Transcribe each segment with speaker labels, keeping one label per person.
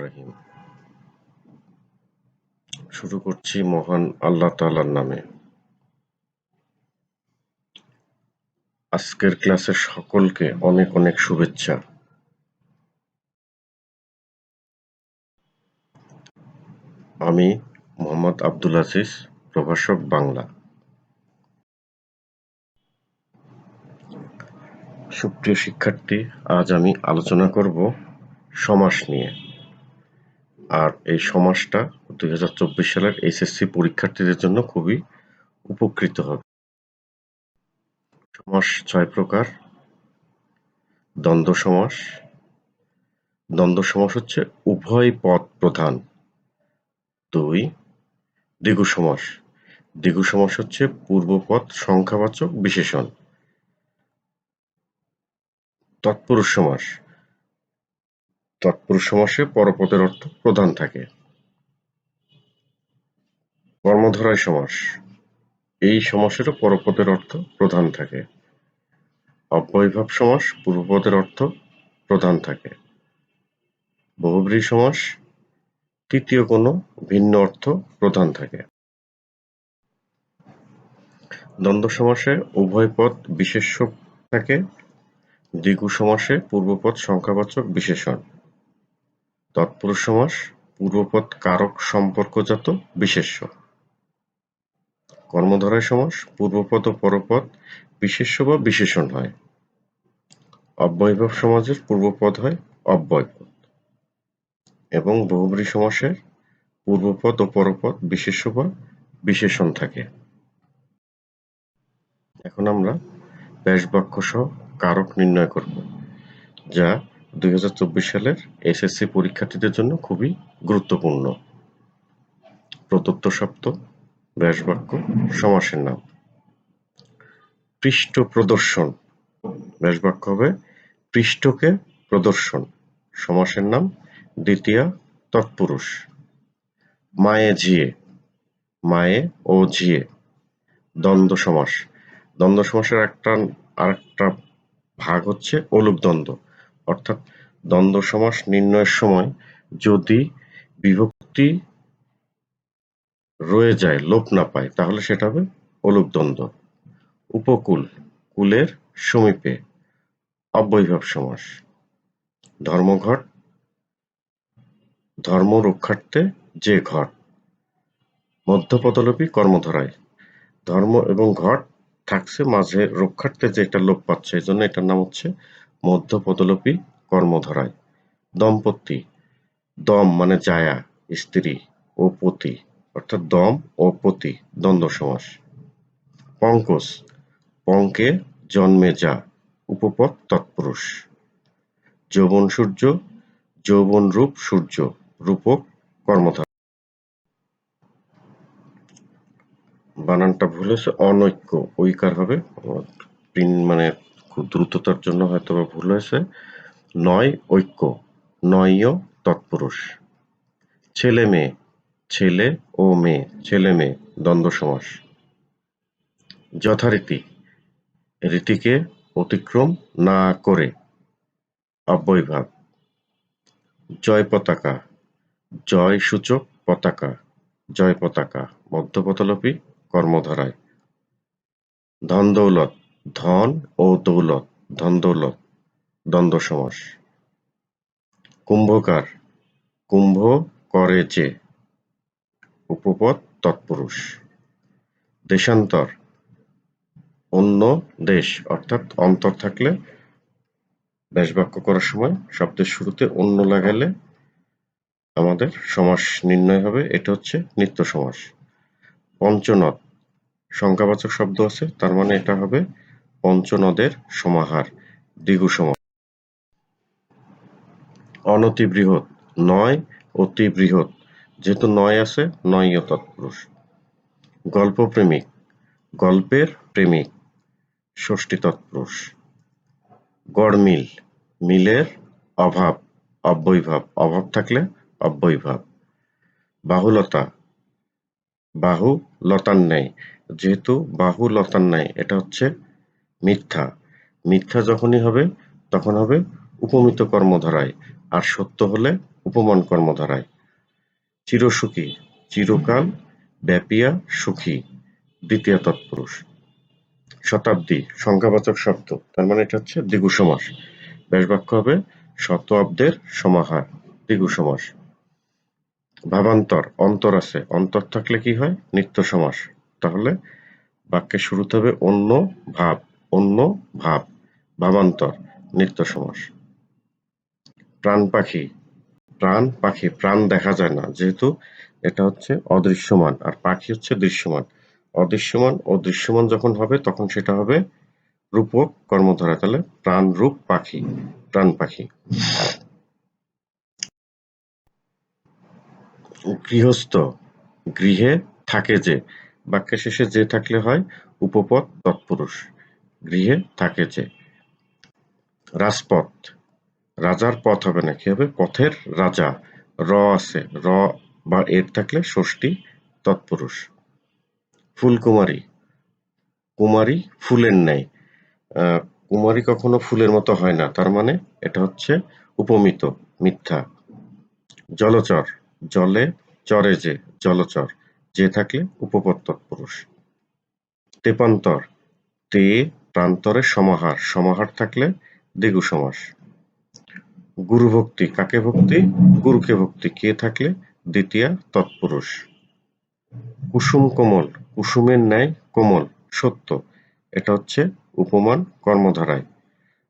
Speaker 1: রহিম। শুরু করছি মহান আল্লাহ তাআলার নামে। আজকের ক্লাসে সকলকে অনেক অনেক শুভেচ্ছা। আমি মোহাম্মদ আব্দুল আজিজ, প্রভাষক বাংলা। সুপ্রিয় শিক্ষার্থী, আজ আমি আলোচনা করব সমাস নিয়ে। আর এই সমাজটা দুই হাজার চব্বিশ সালের এইচএসসি পরীক্ষার্থীদের জন্য খুবই উপকৃত হবে। সমাস ছয় প্রকার। দ্বন্দ্ব সমাস। দ্বন্দ্ব সমাস হচ্ছে উভয় পদ প্রধান। দুই, দ্বিগু সমাস। দ্বিগু সমাস হচ্ছে পূর্বপদ, সংখ্যাবাচক, বিশেষণ। তৎপুরুষ সমাস। তৎপুরুষ সমাসে পরপদের অর্থ প্রধান থাকে। কর্মধারয় সমাস। এই সমাসেরও পরপদের অর্থ প্রধান থাকে। অব্যয়ভাব সমাস পূর্বপদের অর্থ প্রধান থাকে। বহুব্রী সমাস তৃতীয় কোনো ভিন্ন অর্থ প্রধান থাকে। দ্বন্দ্ব সমাসে উভয় পদ বিশেষ্য থাকে। দ্বিগু সমাসে পূর্বপদ সংখ্যাবাচক বিশেষণ। তৎপুরুষ সমাস, পূর্বপদ কারক সম্পর্কজাত বিশেষ্য। কর্মধারয় সমাস, পূর্বপদ ও পরপদ বিশেষ্য বা বিশেষণ হয়। অব্যয়ভাব সমাজের পূর্বপদ হয় অব্যয়পদ। এবং বহুব্রী সমাসের পূর্বপদ ও পরপদ বিশেষ্য বা বিশেষণ থাকে। এখন আমরা ব্যাস বাক্য সহ কারক নির্ণয় করব, যা দুই হাজার চব্বিশ সালের এসএসসি পরীক্ষার্থীদের জন্য খুবই গুরুত্বপূর্ণ। প্রদত্ত শব্দ ব্যাস বাক্য সমাসের নাম। পৃষ্ঠ প্রদর্শন। ব্যাস বাক্য হবে পৃষ্ঠকে প্রদর্শন। সমাসের নাম দ্বিতীয় তৎপুরুষ। মায়ে ঝিয়ে। মায়ে ও ঝিয়ে। দ্বন্দ্ব সমাস। দ্বন্দ্ব সমাসের একটা, আরেকটা ভাগ হচ্ছে অলুক দ্বন্দ্ব অর্থাৎ দ্বন্দ্ব সমাস নির্ণয়ের সময় যদি বিভক্তি রয়ে যায়, লোপ না পায়, তাহলে সেটা হবে অলুক দ্বন্দ্ব। উপকূল, কুলের সমীপে অব্যয়ভাব সমাস। ধর্মঘট, ধর্ম রক্ষার্থে যে ঘট। মধ্যপদলোপী কর্মধারায়। ধর্ম এবং ঘট থাকছে মাঝে, রক্ষার্থে যে একটা লোপ পাচ্ছে এই জন্য এটার নাম হচ্ছে মধ্যপদলোপী কর্মধারায়। দম্পতি, দম মানে জায়া, স্ত্রী ও পতি, অর্থাৎ দম ও পতি, দ্বন্দ্ব সমাস। পঙ্কজ, পঙ্কে জন্মে যা, উপপদ তৎপুরুষ। যৌবন সূর্য, যৌবন রূপ সূর্য, রূপক কর্মধার। বানানটা ভুল হয়েছে, অনৈক্য, ঐকার হবে মানে খুব দ্রুততার জন্য হয়তো বা ভুল হয়েছে। নয়, ঐক্য। নয় তৎপুরুষ। ছেলে মেয়ে। ছেলে ও মেয়ে। ছেলে মেয়ে, দ্বন্দ্ব সমাস। যথারীতি। রীতিকে অতিক্রম না করে। অব্যয়ভাব। জয় পতাকা। জয় সূচক পতাকা। জয় পতাকা। মধ্যপতলপী কর্মধারায়। ধন দৌলত। ধন ও দৌলত, ধন দৌলত, দ্বন্দ্ব সমাস। কুম্ভকার, কুম্ভ করে যে, উপপদ তৎপুরুষ। দেশান্তর, অন্য দেশ, অর্থাৎ অন্তর থাকলে ব্যাসবাক্য করার সময় শব্দের শুরুতে অন্য লাগালে আমাদের সমাস নির্ণয় হবে, এটা হচ্ছে নিত্য সমাস। পঞ্চনদ, সংখ্যাবাচক শব্দ আছে, তার মানে এটা হবে পঞ্চনদের সমাহার দ্বিগু সমাস অনতি বৃহৎ নয় অতি বৃহৎ যেহেতু নয় আছে নয় তৎপুরুষ। গল্প প্রেমিক গল্পের প্রেমিক, ষষ্ঠী তৎপুরুষ। গড়মিল মিলের অভাব, অব্যয়ভাব, অভাব থাকলে অব্যয়ভাব। বাহুলতা বাহু লতার ন্যায় যেহেতু বাহু লতার ন্যায় এটা হচ্ছে মিথ্যা। মিথ্যা যখনই হবে, তখন হবে উপমিত কর্মধারায়, আর সত্য হলে উপমান কর্মধারায়। চিরসুখী, চিরকাল ব্যাপিয়া সুখী, দ্বিতীয় তৎপুরুষ। শতাব্দী, সংখ্যাবাচক শব্দ, তার মানে এটা হচ্ছে দ্বিগু সমাস ব্যাস বাক্য হবে শত অব্দের সমাহার দ্বিগু সমাস ভাবান্তর, অন্তর আছে। অন্তর থাকলে কি হয়? নিত্য সমাস তাহলে বাক্যের শুরুতে হবে অন্য ভাব। অন্য ভাব, ভাবান্তর নিত্য সমাস প্রাণ পাখি প্রাণ পাখি, প্রাণ দেখা যায় না। যেহেতু এটা হচ্ছে অদৃশ্যমান, আর পাখি হচ্ছে দৃশ্যমান। অদৃশ্যমান ও দৃশ্যমান যখন হবে, তখন সেটা হবে রূপক কর্মধারা। তাহলে প্রাণ রূপ পাখি, প্রাণ পাখি। গৃহস্থ, গৃহে থাকে যে, বাক্যের শেষে যে থাকলে হয় উপপদ তৎপুরুষ। গৃহে থাকে যে রাজপথ। রাজার পথ হবে না, কি হবে? পথের রাজা, র আছে। র বা এর থাকলে ষষ্ঠী, তৎপুরুষ। ফুলকুমারী। কুমারী ফুলের ন্যায়। কুমারী কখনো ফুলের মতো হয় না, তার মানে এটা হচ্ছে উপমিত, মিথ্যা। জলচর। জলে চরে যে, জলচর। যে থাকলে উপপদ তৎপুরুষ। তেপান্তর। তে প্রান্তরে সমাহার। সমাহার থাকলে দ্বিগু সমাস। গুরু ভক্তি কাকে ভক্তি? গুরুকে ভক্তি কে থাকলে? দ্বিতীয়া তৎপুরুষ। কুসুম কোমল, কুসুমের ন্যায় কোমল, সত্য। এটা হচ্ছে উপমান কর্মধারায়।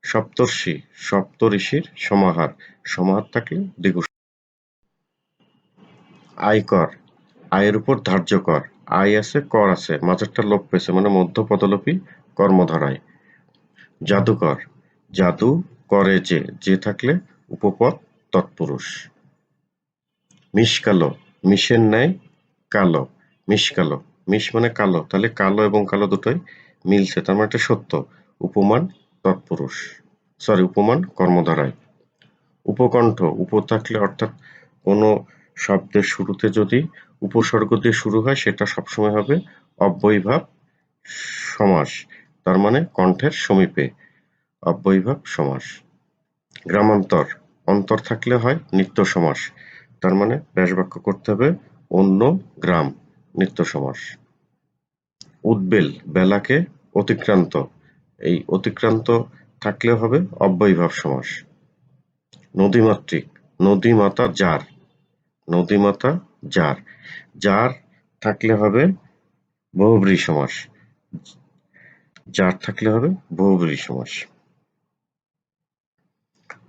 Speaker 1: সপ্তর্ষি সপ্ত ঋষির সমাহার। সমাহার থাকলে দ্বিগু আয়কর, আয়ের উপর ধার্য কর। আয় আছে, কর আছে। মাঝেরটা লোপ পেয়েছে মানে মধ্য পদলোপী কর্মধারায়। জাদুকর, জাদু করে যে যে থাকলে উপপদ তৎপুরুষ। মিশকালো মিশের ন্যায় কালো। মিশকালো মিশ মানে কালো। তাহলে কালো এবং কালো দুটোই মিলছে, তার মানে এটা সত্য। উপমান তৎপুরুষ। সরি, উপমান কর্মধারায়। উপকণ্ঠ, উপ থাকলে অর্থাৎ কোনো শব্দের শুরুতে যদি উপসর্গ দিয়ে শুরু হয়, সেটা সবসময় হবে অব্যয়ীভাব সমাস। তার মানে কণ্ঠের সমীপে অব্যয়ীভাব সমাস। গ্রামান্তর, অন্তর থাকলে হয় নিত্য সমাস। তার মানে ব্যাসবাক্য করতে হবে অন্য গ্রাম, নিত্য সমাস। উদ্বেল, বেলাকে অতিক্রান্ত। এই অতিক্রান্ত থাকলে হবে অব্যয়ীভাব সমাস। নদীমাতৃক, নদীমাতা যার। নদীমাতা যার। যার থাকলে হবে বহুব্রী সমাস। যার থাকলে হবে বহুব্রী সমাস।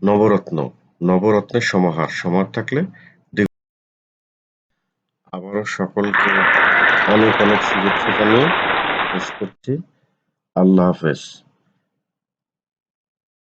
Speaker 1: নবরত্ন, নবরত্নের সমাহার, সমার থাকলে আবারও সকলকে অনেক অনেক শুভেচ্ছা জানিয়ে শেষ করছি। আল্লাহ হাফেজ।